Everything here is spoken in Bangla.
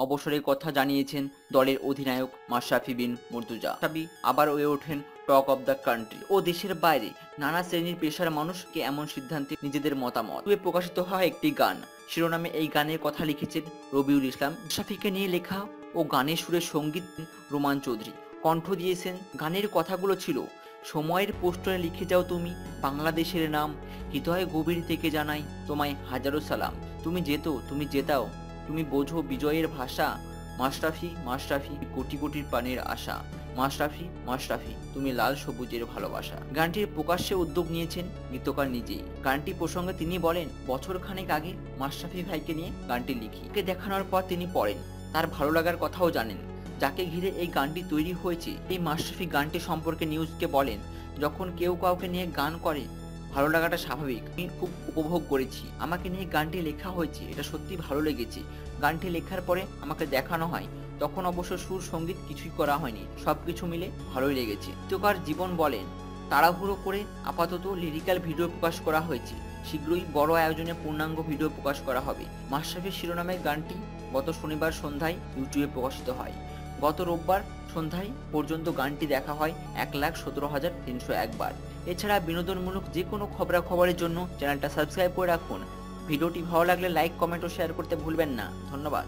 অবসরের কথা জানিয়েছেন দলের অধিনায়ক মাশরাফি বিন মুর্তুজা সাবি আবার হয়ে ওঠেন টক অব দ্য কান্ট্রি। ও দেশের বাইরে নানা শ্রেণির পেশার মানুষকে এমন সিদ্ধান্তে নিজেদের মতামত। তবে প্রকাশিত হয় একটি গান। শিরোনামে এই গানের কথা লিখেছেন রবিউল ইসলাম। মাশরাফিকে নিয়ে লেখা ও গানের সুরে সংগীত রোমান চৌধুরী। কণ্ঠ দিয়েছেন, গানের কথাগুলো ছিল, সময়ের পোস্টরে লিখে যাও তুমি, বাংলাদেশের নাম, হৃদয় গভীর থেকে জানাই তোমায় হাজারো সালাম। তুমি যেত, তুমি জেতাও। তুমি বোঝো বিজয়ের ভাষা। মাশরাফি মাশরাফি, কোটি কোটির পানের আশা। মাশরাফি মাশরাফি, তুমি লাল সবুজের ভালোবাসা। গানটির প্রকাশ্যে উদ্যোগ নিয়েছেন গীতকার নিজেই। গানটি প্রসঙ্গে তিনি বলেন, বছর খানেক আগে মাশরাফি ভাইকে নিয়ে গানটি লিখি। একে দেখানোর পর তিনি পড়েন, তার ভালো লাগার কথাও জানেন। যাকে ঘিরে এই গানটি তৈরি হয়েছে, এই মাশরাফি গানটি সম্পর্কে নিউজকে বলেন, যখন কেউ কাউকে নিয়ে গান করে ভালো লাগাটা স্বাভাবিক। আমি খুব উপভোগ করেছি। আমাকে নিয়ে গানটি লেখা হয়েছে, এটা সত্যি ভালো লেগেছে। গানটি লেখার পরে আমাকে দেখানো হয়। তখন অবশ্য সুর সংগীত কিছুই করা হয়নি। সব কিছু মিলে ভালোই লেগেছে। তোকার জীবন বলেন, তাড়াহুড়ো করে আপাতত লিরিক্যাল ভিডিও প্রকাশ করা হয়েছে। শীঘ্রই বড় আয়োজনে পূর্ণাঙ্গ ভিডিও প্রকাশ করা হবে। মাশরাফির শিরোনামের গানটি গত শনিবার সন্ধ্যায় ইউটিউবে প্রকাশিত হয়। গত রোববার সন্ধ্যায় পর্যন্ত গানটি দেখা হয় এক লাখ সতেরো হাজার তিনশো একবার। এছাড়া বিনোদনমূলক যে কোনো খবরাখবরের জন্য চ্যানেলটা সাবস্ক্রাইব করে রাখুন। ভিডিওটি ভালো লাগলে লাইক, কমেন্ট ও শেয়ার করতে ভুলবেন না। ধন্যবাদ।